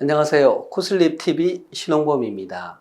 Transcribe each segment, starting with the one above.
안녕하세요. 코슬립 TV 신홍범입니다.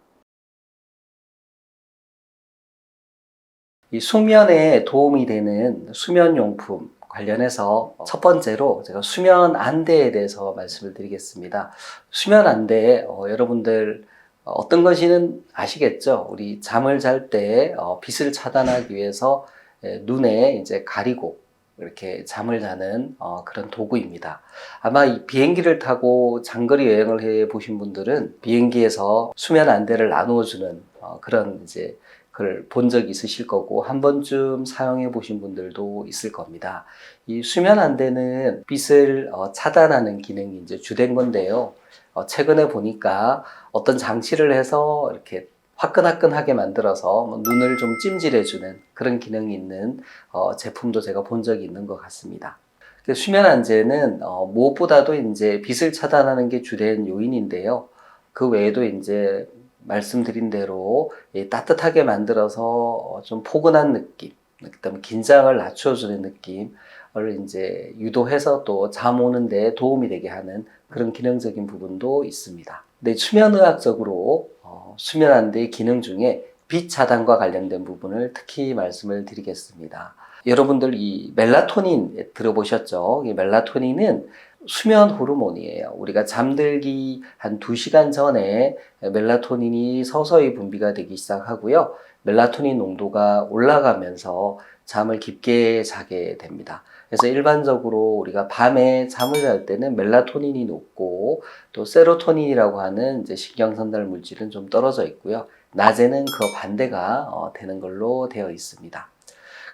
이 숙면에 도움이 되는 수면 용품 관련해서 첫 번째로 제가 수면 안대에 대해서 말씀을 드리겠습니다. 수면 안대 어, 여러분들 어떤 것이는 아시겠죠? 우리 잠을 잘때 어, 빛을 차단하기 위해서 에, 눈에 이제 가리고 이렇게 잠을 자는 어, 그런 도구입니다. 아마 이 비행기를 타고 장거리 여행을 해 보신 분들은 비행기에서 수면 안대를 나누어 주는 어, 그런 이제 그걸 본적 있으실 거고 한 번쯤 사용해 보신 분들도 있을 겁니다. 이 수면 안대는 빛을 어, 차단하는 기능이 이제 주된 건데요. 어, 최근에 보니까 어떤 장치를 해서 이렇게 화끈화끈하게 만들어서 뭐 눈을 좀 찜질해주는 그런 기능이 있는 어, 제품도 제가 본 적이 있는 것 같습니다. 그 수면 안제는 어, 무엇보다도 이제 빛을 차단하는 게 주된 요인인데요. 그 외에도 이제 말씀드린 대로 이 따뜻하게 만들어서 어, 좀 포근한 느낌, 그다음에 긴장을 낮춰주는 느낌을 이제 유도해서 또 잠 오는데 도움이 되게 하는 그런 기능적인 부분도 있습니다. 근데 수면의학적으로 어, 수면 안대의 기능 중에 빛 차단과 관련된 부분을 특히 말씀을 드리겠습니다. 여러분들 이 멜라토닌 들어보셨죠? 이 멜라토닌은 수면 호르몬이에요. 우리가 잠들기 한 2시간 전에 멜라토닌이 서서히 분비가 되기 시작하고요. 멜라토닌 농도가 올라가면서 잠을 깊게 자게 됩니다. 그래서 일반적으로 우리가 밤에 잠을 잘 때는 멜라토닌이 높고 또 세로토닌이라고 하는 이제 신경전달 물질은 좀 떨어져 있고요. 낮에는 그 반대가 어, 되는 걸로 되어 있습니다.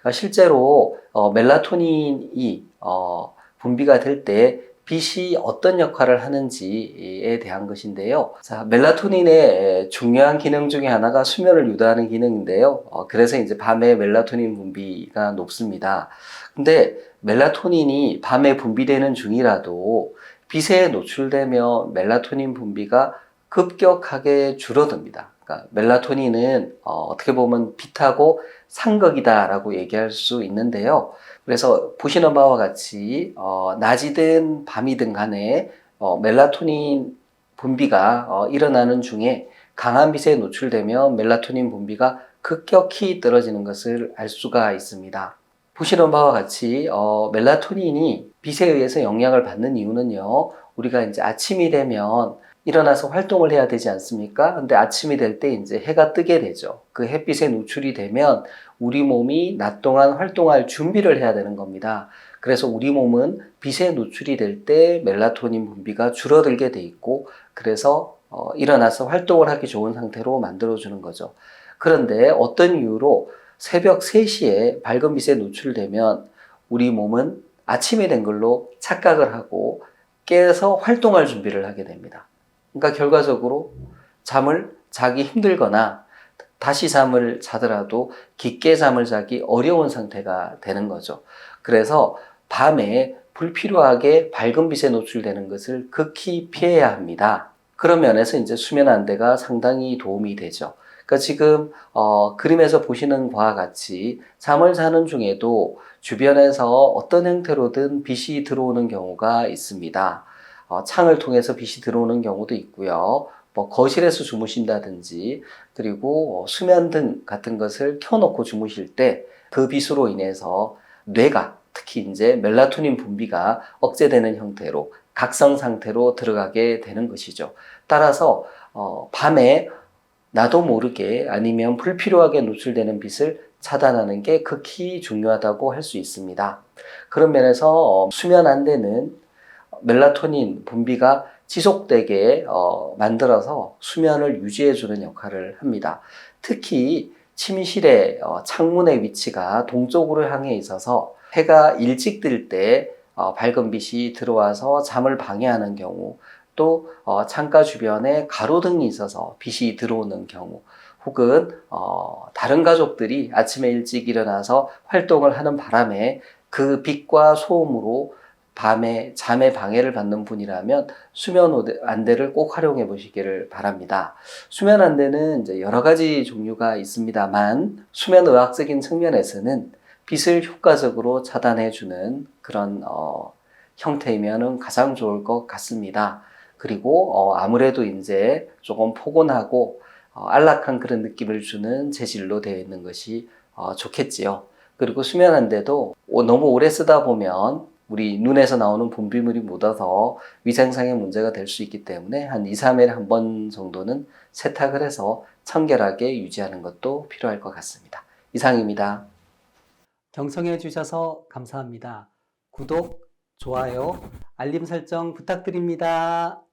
그러니까 실제로 어, 멜라토닌이 어, 분비가 될 때 빛이 어떤 역할을 하는지에 대한 것인데요. 자, 멜라토닌의 중요한 기능 중에 하나가 수면을 유도하는 기능인데요. 어, 그래서 이제 밤에 멜라토닌 분비가 높습니다. 근데 멜라토닌이 밤에 분비되는 중이라도 빛에 노출되면 멜라토닌 분비가 급격하게 줄어듭니다. 그러니까 멜라토닌은 어, 떻게 보면 빛하고 상극이다라고 얘기할 수 있는데요. 그래서 보시는 바와 같이 어, 낮이든 밤이든 간에 어, 멜라토닌 분비가 어, 일어나는 중에 강한 빛에 노출되면 멜라토닌 분비가 급격히 떨어지는 것을 알 수가 있습니다. 보시는 바와 같이 어, 멜라토닌이 빛에 의해서 영향을 받는 이유는요. 우리가 이제 아침이 되면 일어나서 활동을 해야 되지 않습니까? 근데 아침이 될 때 이제 해가 뜨게 되죠. 그 햇빛에 노출이 되면 우리 몸이 낮 동안 활동할 준비를 해야 되는 겁니다. 그래서 우리 몸은 빛에 노출이 될 때 멜라토닌 분비가 줄어들게 돼 있고 그래서 어, 일어나서 활동을 하기 좋은 상태로 만들어 주는 거죠. 그런데 어떤 이유로 새벽 3시에 밝은 빛에 노출되면 우리 몸은 아침이 된 걸로 착각을 하고 깨서 활동할 준비를 하게 됩니다. 그러니까 결과적으로 잠을 자기 힘들거나 다시 잠을 자더라도 깊게 잠을 자기 어려운 상태가 되는 거죠. 그래서 밤에 불필요하게 밝은 빛에 노출되는 것을 극히 피해야 합니다. 그런 면에서 이제 수면 안대가 상당히 도움이 되죠. 그러니까 지금 어, 그림에서 보시는 바와 같이 잠을 자는 중에도 주변에서 어떤 형태로든 빛이 들어오는 경우가 있습니다. 어, 창을 통해서 빛이 들어오는 경우도 있고요. 뭐 거실에서 주무신다든지 그리고 어, 수면 등 같은 것을 켜놓고 주무실 때 그 빛으로 인해서 뇌가 특히 이제 멜라토닌 분비가 억제되는 형태로 각성 상태로 들어가게 되는 것이죠. 따라서 어, 밤에 나도 모르게 아니면 불필요하게 노출되는 빛을 차단하는 게 극히 중요하다고 할 수 있습니다. 그런 면에서 어, 수면 안대는 멜라토닌 분비가 지속되게 어, 만들어서 수면을 유지해주는 역할을 합니다. 특히 침실의 어, 창문의 위치가 동쪽으로 향해 있어서 해가 일찍 뜰때 어, 밝은 빛이 들어와서 잠을 방해하는 경우 또 어, 창가 주변에 가로등이 있어서 빛이 들어오는 경우 혹은 어, 다른 가족들이 아침에 일찍 일어나서 활동을 하는 바람에 그 빛과 소음으로 밤에 잠에 방해를 받는 분이라면 수면 안대를 꼭 활용해 보시기를 바랍니다. 수면 안대는 여러 가지 종류가 있습니다만 수면 의학적인 측면에서는 빛을 효과적으로 차단해 주는 그런 어, 형태이면 가장 좋을 것 같습니다. 그리고 어, 아무래도 이제 조금 포근하고 어, 안락한 그런 느낌을 주는 재질로 되어 있는 것이 어, 좋겠지요. 그리고 수면안대도 오- 너무 오래 쓰다 보면 우리 눈에서 나오는 분비물이 묻어서 위생상의 문제가 될 수 있기 때문에 한 2, 3일에 한 번 정도는 세탁을 해서 청결하게 유지하는 것도 필요할 것 같습니다. 이상입니다. 경청해 주셔서 감사합니다. 구독, 좋아요, 알림 설정 부탁드립니다.